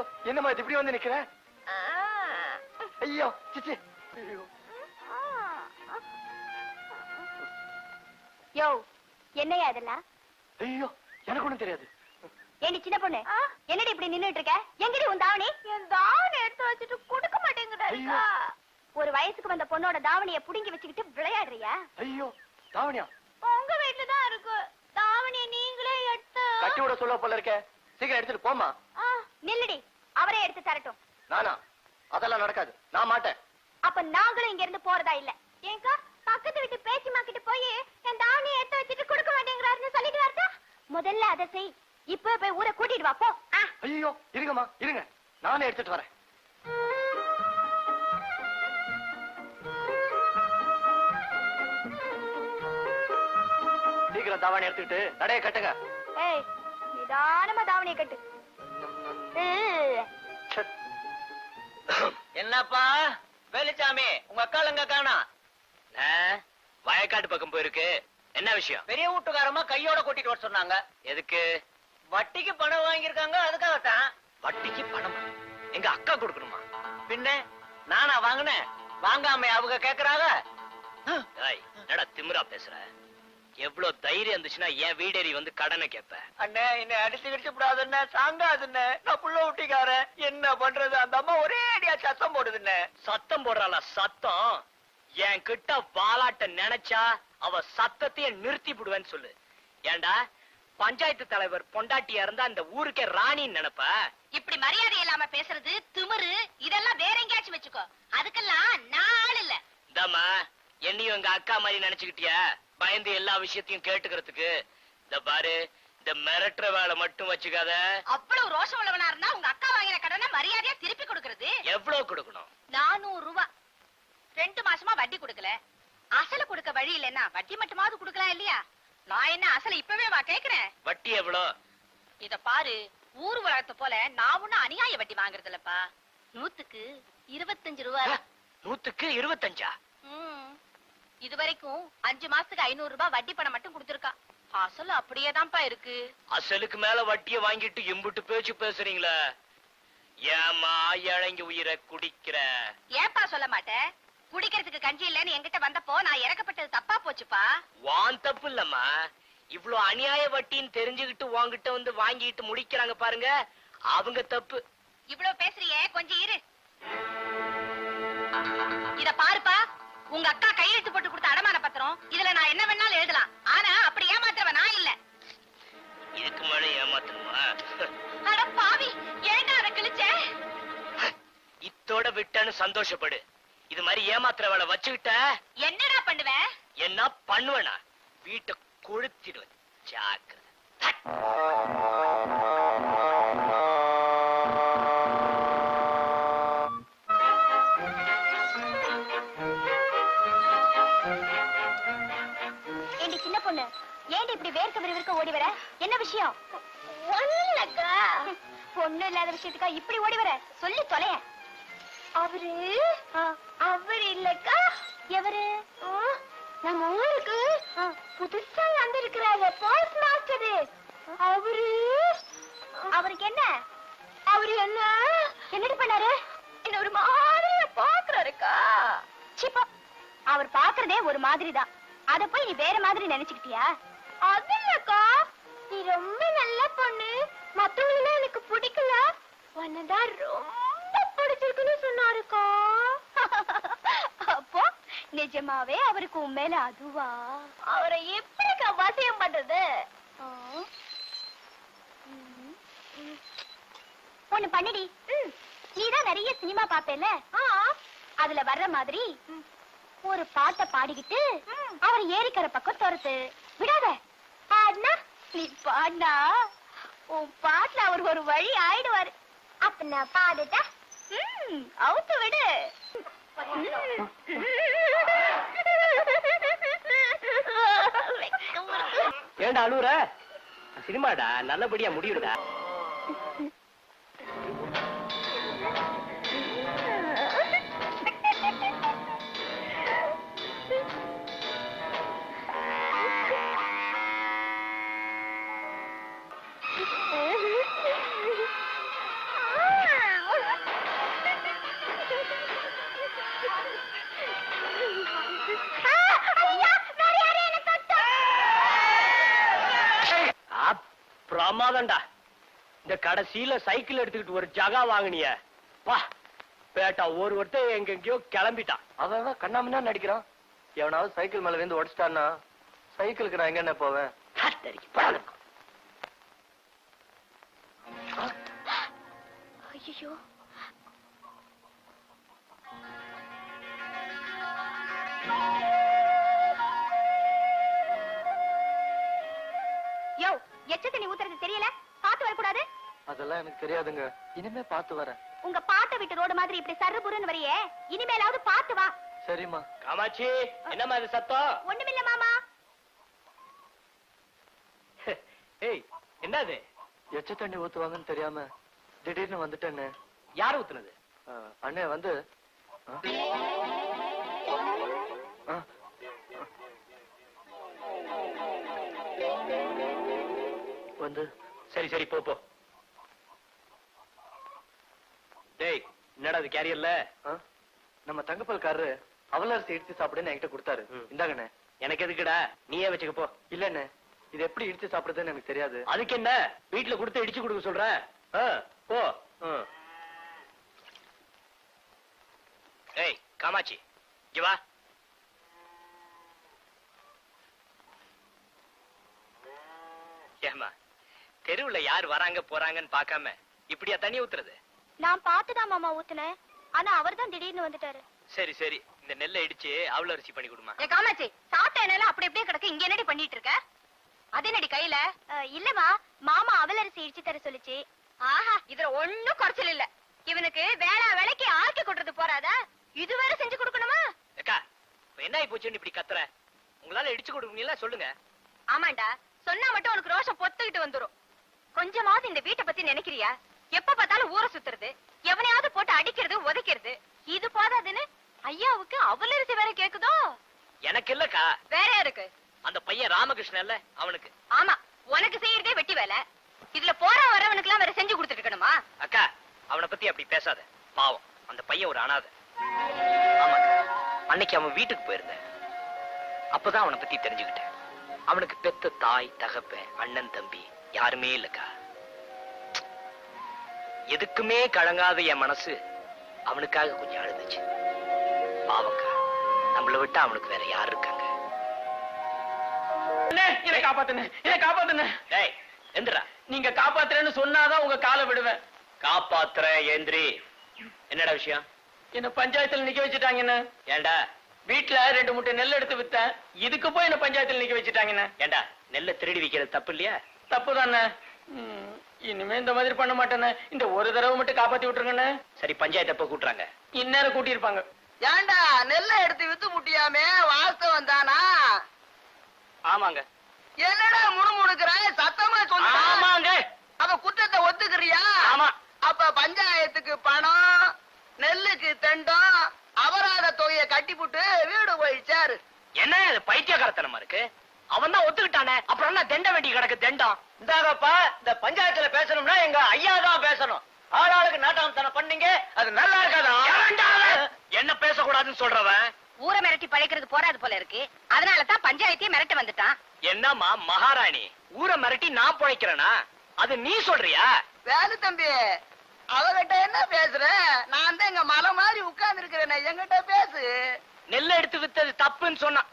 ஐயோ என்னம்மா இது இப்படி வந்து நிக்கிற? ஐயோ சிச்சி. யோ என்னையா இதெல்லாம்? ஐயோ எனக்கு ஒண்ணும் தெரியாது. ஏண்டி சின்ன பொண்ணு? என்னடி இப்படி நின்னுட்டு இருக்க எங்கடி உன் தாவணி? என் தாவணி எடுத்து வச்சுட்டு கொடுக்க மாட்டேங்கிறாருக்கா ஐயோ. ஒரு வயசுக்கு வந்த பொண்ணோட தாவணிய புடுங்கி வச்சுக்கிட்டு விளையாடுறியா? ஐயோ தாவணியா? உங்க வீட்டுல தான் இருக்கு. தாவணியை நீங்களே எடுத்து கட்டி விட சொல்ல போல இருக்க. சீக்கிரம் எடுத்துட்டு போமா ஆ, நில்லுடி. அவரே எடுத்து தரட்டும். நானா? அதெல்லாம் நடக்காது. நான் மாட்டேன். அப்ப நாங்களும் இங்க இருந்து போறதா இல்ல? ஏங்கா பக்கத்து வீட்டு பேச்சிமா கிட்ட போய் என் தாவணியை எடுத்து வச்சுட்டு கொடுக்க மாட்டேங்கிறாருன்னு சொல்லிட்டு வரதா முதல்ல அதை செய். இப்ப போய் ஊரை கூட்டிட்டு வா போ. ஐயோ இருங்கம்மா இருங்க. நானே எடுத்துட்டு வரேன். சீக்கிரம் தாவணி எடுத்துக்கிட்டு நடைய கட்டுங்க. ஏய் நிதானமா தாவணிய கட்டு. என்னப்பா? வேலுச்சாமி உங்க அக்காள் எங்க காணா வயக்காட்டு பக்கம் போயிருக்கு. என்ன விஷயம்? பெரிய வீட்டுக்காரமா கையோட கூட்டிட்டு வர சொன்னாங்க. எதுக்கு? வட்டிக்கு பணம் வாங்கியிருக்காங்க அதுக்காகத்தான். வட்டிக்கு பணம்? எங்க அக்கா கொடுக்கணுமா? பின்ன நானா வாங்கினேன். வாங்காம அவங்க கேக்குறாங்க. என்னடா திமிரா பேசுற? எவ்வளவு தைரியம் இருந்துச்சுன்னா என் வீடேறி வந்து கடனை கேப்ப அண்ணே என்ன அடிச்சு கிடிச்சு விடாதுண்ணே சாங்காதுண்ணே நான் புள்ள ஊட்டிக்காரன். என்ன பண்றது? அந்த அம்மா ஒரே அடியா சத்தம் போடுதுண்ணே. சத்தம் போடுறாளா? சத்தம்? என் கிட்ட வாலாட்ட நினைச்சா அவ சத்தத்தையே நிறுத்தி விடுவேன்னு சொல்லு. ஏன்டா பஞ்சாயத்து தலைவர் பொண்டாட்டியா இருந்தா அந்த ஊருக்கே ராணின்னு நினைப்ப? இப்படி மரியாதை இல்லாம பேசுறது திமிரு இதெல்லாம் வேற எங்கேயாச்சும் வச்சுக்கோ. அதுக்கெல்லாம் நான் ஆள் இல்ல. இந்தாம்மா என்னையும் எங்க அக்கா மாதிரி நினைச்சுக்கிட்டியா? பயந்து எல்லா விஷயத்தையும் கேட்டுக்கிறதுக்கு இந்த பாரு இந்த மிரட்டுற வேலை மட்டும் வச்சுக்காத. அவ்வளவு ரோஷம் உள்ளவனா இருந்தா உங்க அக்கா வாங்கின கடனை மரியாதையா திருப்பி கொடுக்கறது? எவ்வளவு கொடுக்கணும்? நானூறு ரூபாய் ரெண்டு மாசமா வட்டி கொடுக்கல. அசல கொடுக்க வழி இல்லைன்னா வட்டி மட்டுமாவது கொடுக்கலாம் இல்லையா? நான் என்ன அசல இப்பவே வா கேக்குறேன். வட்டி எவ்வளோ? இத பாரு ஊர் உலகத்தை போல நான் ஒண்ணும் அநியாய வட்டி வாங்குறது இல்லப்பா நூத்துக்கு இருபத்தஞ்சு ரூபாய். நூத்துக்கு இருபத்தஞ்சா. இது வரைக்கும் அஞ்சு மாசத்துக்கு ஐநூறு ரூபாய் வட்டி பணம் மட்டும் கொடுத்துருக்கா. அசல் அப்படியே தான்ப்பா இருக்கு. அசலுக்கு மேல வட்டிய வாங்கிட்டு இம்புட்டு பேச்சு பேசுறீங்களே? ஏமா இழங்கி உயிரை குடிக்கிற? ஏன்பா சொல்ல மாட்டேன் குடிக்கிறதுக்கு கஞ்சி இல்லைன்னு என்கிட்ட வந்தப்போ நான் இறக்கப்பட்டது தப்பா போச்சுப்பா. வான் தப்பு இல்லம்மா. இவ்ளோ அநியாய வட்டின்னு தெரிஞ்சுக்கிட்டு உன்கிட்ட வந்து வாங்கிட்டு முடிக்கிறாங்க பாருங்க. அவங்க தப்பு. இவ்வளவு பேசுறியே கொஞ்சம் இரு. இத பாருப்பா. உங்க அக்கா கையெழுத்து போட்டு கொடுத்த அடமான பத்திரம் இதுல நான் என்ன வேணாலும் எழுதலாம். ஆனா அப்படி ஏமாத்துறவ நான் இல்ல. இதுக்கு மேல ஏமாத்தணுமா? அட பாவி ஏன்டா அதை கிழிச்ச? இத்தோட விட்டேன்னு சந்தோஷப்படு. இது மாதிரி ஏமாத்துற வேலை வச்சுக்கிட்ட என்னடா பண்ணுவ? என்ன பண்ணுவேனா? வீட்டை கொளுத்திடுவேன். ஜாக்கிரதை. விஷயம். ஒண்ணுலக்கா. பொண்ணு இல்லாத விஷயத்துக்கா இப்படி ஓடி வர? சொல்லி தொலைய. அவரு? அவர் இல்லக்கா. எவரு? நம்ம ஊருக்கு புதுசா வந்திருக்கிறாரு போஸ்ட் மாஸ்டரு அவரு? அவருக்கு என்ன? அவரு என்ன? என்னடி பண்ணாரு? என்ன ஒரு மாதிரியா பாக்குறாருக்கா? சிப்பா அவர் பாக்குறதே ஒரு மாதிரி தான் அத போய் நீ வேற மாதிரி நினைச்சுக்கிட்டியா? அது இல்லக்கா. ரொம்ப நல்ல பொண்ணு. மத்தவங்கள எனக்கு பிடிக்கல. உன்னதான் ரொம்ப பிடிச்சிருக்குன்னு சொன்னாருக்கா. அப்போ நிஜமாவே அவருக்கு உன் மேல அதுவா? அவரை எப்படிக்கா வசியம் பண்றது. ஒண்ணு பண்ணிடி. நீதான் நிறைய சினிமா பாப்பேல அதுல வர்ற மாதிரி ஒரு பாட்டை பாடிக்கிட்டு அவர் ஏரிக்கரை பக்கம் துரத்து. விடாத. பாடினா நீ பாடினா உன் பாட்டுல அவர் ஒரு வழி ஆயிடுவாரு. அப்ப நான் பாடுட்டா ம், அவுத்து விடு. ஏண்டா அழுவுற? சினிமாடா நல்லபடியா முடியுடா கடைசியில சைக்கிள் எடுத்துக்கிட்டு ஒரு ஜகா வாங்குனிய. வா பேட்டா ஒரு ஒருத்தன் எங்கெங்கயோ கிளம்பிட்டான். அவன் கண்ணாமண்ணா நடிக்கிறான். எவனாவது சைக்கிள் மேல வந்து உடச்சிட்டான்னா சைக்கிளுக்கு நான் எங்க என்ன போவேன் ஐயோ யோ எச்ச தண்ணி ஊத்துறது தெரியல? பாத்து வரக்கூடாது? அதெல்லாம் எனக்கு தெரியாதுங்க. இனிமே பார்த்து வரேன். உங்க பாட்டை விட்டு ரோடு மாதிரி இப்படி சர்ரு புருன்னு வரையே. இனிமேலாவது பாத்து வா. சரிம்மா. காமாட்சி என்னம்மா இது சத்தம்? ஒண்ணுமில்ல மாமா. ஏய் என்னது? எச்ச தண்ணி ஊத்துவாங்கன்னு தெரியாம திடீர்னு வந்துட்டேன்னு யார் ஊத்துனது? அஹ், அண்ணே வந்து அஹ், அஹ், வந்து. சரி சரி போ போ டேய் என்னடா அது கேரியர்ல நம்ம தங்கப்பால்காரரு அவலரசி இடிச்சு சாப்பிடுன்னு என்கிட்ட கொடுத்தாரு. இந்தாங்கண்ணே. எனக்கு எதுக்குடா? நீயே வச்சுக்க போ. இல்லண்ணே. இது எப்படி இடிச்சு சாப்பிடுறதுன்னு எனக்கு தெரியாது. அதுக்கு என்ன? வீட்டுல கொடுத்து இடிச்சு கொடுக்க சொல்றேன் ஆ, போ. ஏய் காமாட்சி இங்க வா. ஏமா தெருவுல யார் வராங்க போறாங்கன்னு பார்க்காம இப்படியா தண்ணி ஊத்துறது? நான் பாத்துதான் மாமா ஊத்துனேன். ஆனா அவர்தான் திடீர்னு வந்துட்டாரு. சரி சரி. இந்த நெல்லை இடிச்சு அவள அரிசி பண்ணி கொடுமா. ஏ காமாச்சி சாப்பிட்ட எண்ணெயில அப்படி அப்படியே கிடக்கு. இங்க என்னடி பண்ணிட்டு இருக்க? அது என்னடி கையில? இல்லமா மாமா அவலரிசி இடிச்சு தர சொல்லுச்சு. ஆஹா இதுல ஒண்ணும் குறைச்சல் இல்ல. இவனுக்கு வேளா வேலைக்கு ஆக்கி கொடுறது போறாதா? இது வேற செஞ்சு கொடுக்கணுமா? அக்கா இப்ப என்ன ஆயி போச்சுன்னு இப்படி கத்துற? உங்களால இடிச்சு கொடுப்பீங்களா சொல்லுங்க. ஆமாண்டா சொன்னா மட்டும் உனக்கு ரோஷம் பொத்துக்கிட்டு வந்துரும். கொஞ்சமாவது இந்த வீட்டை பத்தி நினைக்கிறியா? எப்ப பார்த்தாலும் ஊரை சுத்துறது எவனையாவது போட்டு அடிக்கிறது உதைக்கிறது இது போதாதுன்னு ஐயாவுக்கு அவலரிசி வேற கேக்குதோ? எனக்கு இல்லக்கா. வேற யாருக்கு? அந்த பையன் ராமகிருஷ்ணன் இல்ல அவனுக்கு. ஆமா உனக்கு செய்யறதே வெட்டி வேலை. இதுல போற வரவனுக்கு எல்லாம் வேற செஞ்சு கொடுத்துட்டு இருக்கணுமா? அக்கா அவனை பத்தி அப்படி பேசாத. பாவம் அந்த பையன் ஒரு அனாதை. ஆமாக்கா அன்னைக்கு அவன் வீட்டுக்கு போயிருந்தேன். அப்பதான் அவனை பத்தி தெரிஞ்சுக்கிட்டேன். அவனுக்கு பெத்த தாய் தகப்பன் அண்ணன் தம்பி யாருமே இல்லக்கா. எதுக்குமே கலங்காத என் மனசு அவனுக்காக கொஞ்சம் அழுதுச்சு. பாவக்கா நம்மள விட்டு அவனுக்கு வேற யார் இருக்காங்க? என்னை காப்பாத்துன என்னை காப்பாத்துன டேய் எந்திரா. நீங்க காப்பாத்துறேன்னு சொன்னாதான் உங்க காலை விடுவேன். காப்பாத்துற ஏந்திரி. என்னடா விஷயம்? என்ன பஞ்சாயத்துல நிக்க வச்சுட்டாங்கன்னு ஏண்டா? வீட்டுல ரெண்டு மூட்டை நெல் எடுத்து வித்தேன். இதுக்கு போய் என்ன பஞ்சாயத்துல நிக்க வச்சுட்டாங்கன்னு ஏண்டா நெல்லை திருடி விக்கிறது தப்பு இல்லையா? தப்பு தானே. இனிமே இந்த மாதிரி பண்ண மாட்டேனே. இந்த ஒரு தடவை மட்டும் காப்பாத்தி விட்டுருங்கண்ணே. சரி பஞ்சாயத்து எப்ப கூட்டுறாங்க? இந்நேரம் கூட்டியிருப்பாங்க. ஏண்டா நெல்லை எடுத்து வித்து முட்டியாமே வாஸ்தவம் தானா ஆமாங்க. என்னடா முணுமுணுக்குறாய்? சத்தமா சொல்ல ஆமாங்க. அப்ப குற்றத்தை ஒத்துக்கிறியா? ஆமா. அப்ப பஞ்சாயத்துக்கு பணம் நெல்லுக்கு தெண்டம் அபராத தொகையை கட்டிப்புட்டு வீடு போயிடுச்சாரு என்ன இது பைத்தியக்காரத்தனமா இருக்கு? அவன் தான் ஒத்துக்கிட்டானே. அப்புறம் என்ன தெண்ட வேண்டி கிடக்கு தெண்டம்? இந்தாகப்பா இந்த பஞ்சாயத்துல பேசணும்னா எங்க ஐயா தான் பேசணும். ஆளாளுக்கு நாட்டாமத்தனம் பண்ணீங்க அது நல்லா இருக்காதா? என்ன பேசக்கூடாதுன்னு சொல்றவன்? ஊரை மிரட்டி பழைக்கிறது போறாது போல இருக்கு. அதனால தான் பஞ்சாயத்தையே மிரட்ட வந்துட்டான். என்னம்மா மகாராணி? ஊரை மிரட்டி நான் பிழைக்கிறேனா? அது நீ சொல்றியா? வேலு தம்பி. அவகிட்ட என்ன பேசுற? நான் தான் இங்க மலை மாதிரி உட்கார்ந்து இருக்கிறேன் என்கிட்ட பேசு. நெல்லை எடுத்து வித்தது தப்புன்னு சொன்னான்.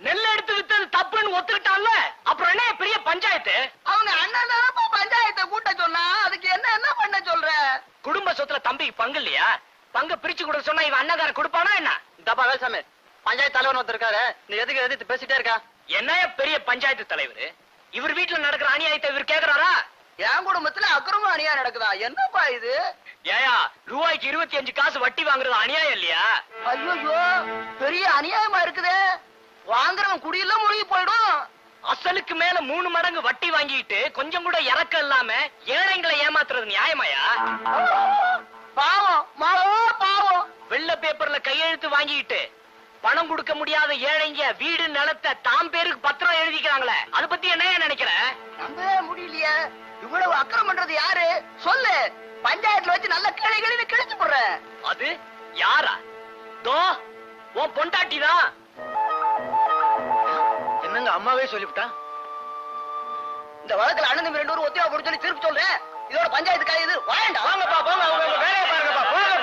நெல்லை எடுத்து வித்தது தப்புன்னு ஒத்துக்கிட்டான்ல? அப்புறம் என்ன பெரிய பஞ்சாயத்து? அவங்க அண்ணன் தானப்பா பஞ்சாயத்தை கூட்ட சொன்னா அதுக்கு என்ன என்ன பண்ண சொல்ற? குடும்ப சொத்துல தம்பிக்கு பங்கு இல்லையா? பங்கு பிரிச்சு கொடுக்க சொன்னா இவன் அண்ணகார கொடுப்பானா என்ன? இந்தப்பா வேல்சாமி பஞ்சாயத்து தலைவன் ஒருத்தர் இருக்காரு. நீ எதுக்கு எதிர்த்து பேசிட்டே இருக்கா? என்னைய பெரிய பஞ்சாயத்து தலைவர்? இவர் வீட்டுல நடக்கிற அநியாயத்தை இவர் கேக்குறாரா? என் குடும்பத்துல அக்கிரமம் அநியா நடக்குதா? என்னப்பா இது? ஏயா ரூபாய்க்கு இருபத்தி அஞ்சு காசு வட்டி வாங்குறது அநியாயம் இல்லையா? ஐயோ பெரிய அநியாயமா இருக்குதே. வாங்குறவன் குடியெல்லாம் முழுகி போயிடும். அசலுக்கு மேல மூணு மடங்கு வட்டி வாங்கிட்டு கொஞ்சம் கூட இறக்கம் இல்லாம ஏழைங்களை ஏமாத்துறது நியாயமாயா? பாவம் பாவம். வெள்ள பேப்பர்ல கையெழுத்து வாங்கிட்டு பணம் கொடுக்க முடியாத ஏழைங்க வீடு நிலத்தை தாம் பேருக்கு பத்திரம் எழுதிக்கிறாங்களே. அத பத்தி என்ன நினைக்கிற? நம்பவே முடியலையே. இவ்வளவு அக்கிரம் பண்றது யாரு? சொல்லு. பஞ்சாயத்துல வச்சு நல்ல கிளை கிளி கிழிச்சு போடுறேன் அது யாரா? தோ உன் பொண்டாட்டி தான் அம்மாவே சொல்லிவிட்டா? இந்த வழக்குல அண்ணன் ரெண்டு பேரும் ஒத்தியா போட்டு சொல்லி திருப்பி சொல்றேன். இதோட பஞ்சாயத்து காய் இது. வாயண்டா. போங்க வேலையை பாருங்கப்பா போங்க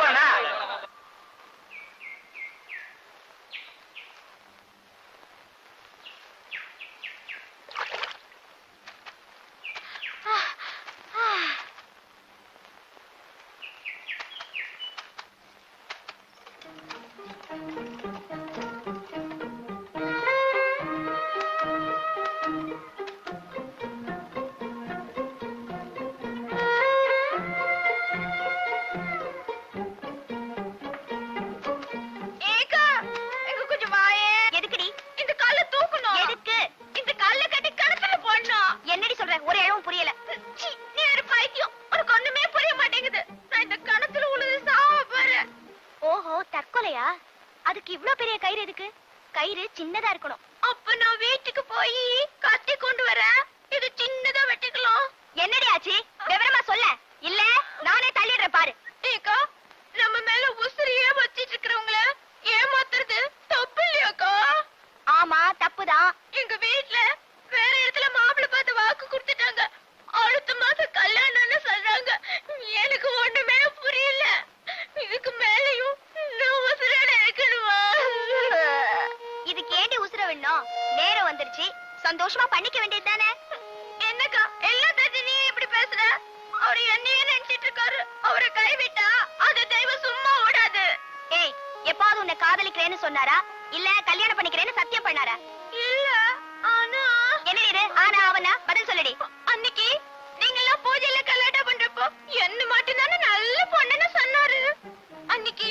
தற்கொலையா அதுக்கு இவ்ளோ பெரிய கயிறு எதுக்கு? கயிறு சின்னதா இருக்கணும். அப்ப நான் வீட்டுக்கு போய் கத்தி கொண்டு வரேன் இது சின்னதா வெட்டிக்கலாம். என்னடி ஆச்சு? விவரமா சொல்ல. இல்ல நானே தள்ளிடுறேன் பாரு. ஏக்கா நம்ம மேல உசிரியே வச்சிட்டு இருக்கிறவங்கள ஏமாத்துறது தப்பு இல்லையாக்கா? ஆமா தப்புதான். எங்க வீட்ல சொல்லுடி. அன்னைக்கு நீங்க எல்லாம் பூஜையில கல்யாணம் பண்றப்போ என்ன மட்டும் தானே நல்ல பொண்ணுன்னு சொன்னாரு. அன்னைக்கு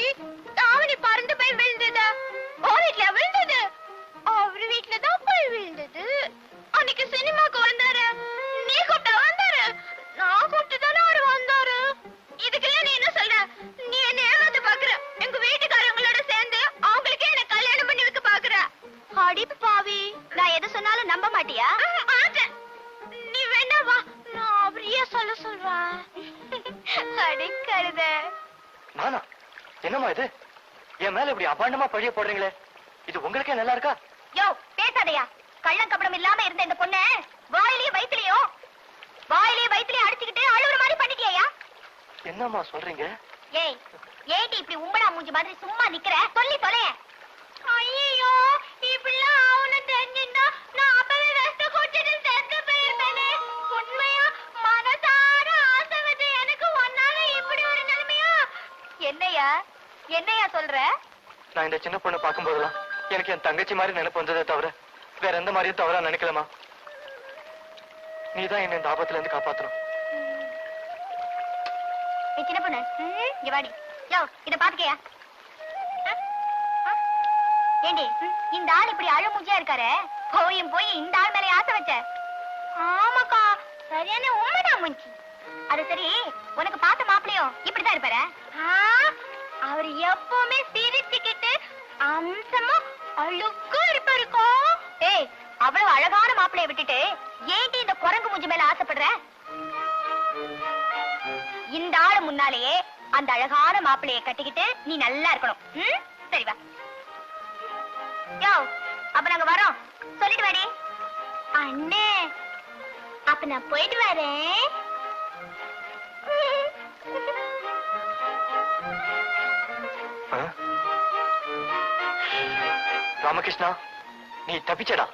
தாவணி பறந்து போய் விழுந்ததா? வீட்ல விழுந்தது. அவர் தான் போய் விழுந்தது. அன்னைக்கு சினிமாக்கு வந்தாரு. நீ கூப்பிட்டா வந்தாரு. நான் கூப்பிட்டு தானே அவரு வந்தாரு. இதுக்கெல்லாம் நீ என்ன சொல்ற? நீ என்ன ஏமாத்து பாக்குற. எங்க வீட்டுக்காரங்களோட சேர்ந்து அவங்களுக்கே என்ன கல்யாணம் பண்ணி வைக்க பாக்குற. அடி பாவி. நான் எது சொன்னாலும் நம்ப மாட்டியா? அவரையே சொல்ல சொல்றேன் அடி கழுத நானா? என்னம்மா இது? என் மேல இப்படி அபாண்டமா பழிய போடுறீங்களே? இது உங்களுக்கே நல்லா இருக்கா? யோ பேசாதயா. கள்ளம் கபடம் இல்லாம இருந்த இந்த பொண்ண வாயிலேயே வயித்துலயும் வாயிலேயே வயித்துலயும் அடிச்சுக்கிட்டு அழுகுற மாதிரி பண்ணிட்டியா என்னம்மா சொல்றீங்க? ஏய் ஏடி இப்படி உம்படா மூஞ்சி மாதிரி சும்மா நிக்கிற? சொல்லி தொலைய. என்னையா? என்னையா சொல்ற? நான் இந்த சின்ன பொண்ணை பார்க்கும் போதெல்லாம் எனக்கு என் தங்கச்சி மாதிரி நினைப்பு வந்ததே தவிர வேற எந்த மாதிரியும் தவறா நினைக்கலமா நீதான் என்ன இந்த ஆபத்துல இருந்து காப்பாத்தணும் சின்ன பொண்ணு. இங்க வாடி. யோ இத பாத்துக்கயா? ஏண்டி இந்த ஆள் இப்படி அழ மூஞ்சியா இருக்காரு? போயும் போய் இந்த ஆள் மேல ஆசை வச்ச? ஆமாக்கா. சரியான உண்மைடா மூஞ்சி. அது சரி. உனக்கு பார்த்த மாப்பிளையும் இப்படிதான் இருப்பாரு. அவர் எப்பவுமே சிரிச்சுக்கிட்டு அம்சமா அழுக்கா இருப்பாருக்கோ. ஏய் அவ்வளவு அழகான மாப்பிளைய விட்டுட்டு ஏன்டி இந்த குரங்கு மூஞ்சி மேல ஆசைப்படுற? இந்த ஆளு முன்னாலேயே அந்த அழகான மாப்பிளைய கட்டிக்கிட்டு நீ நல்லா இருக்கணும். ம்? சரி வா. யோ அப்ப நாங்க வரோம். சொல்லிட்டு வாடி. அண்ணே அப்ப நான் போயிட்டு வரேன். రామకృష్ణ నీ తప్పించడా?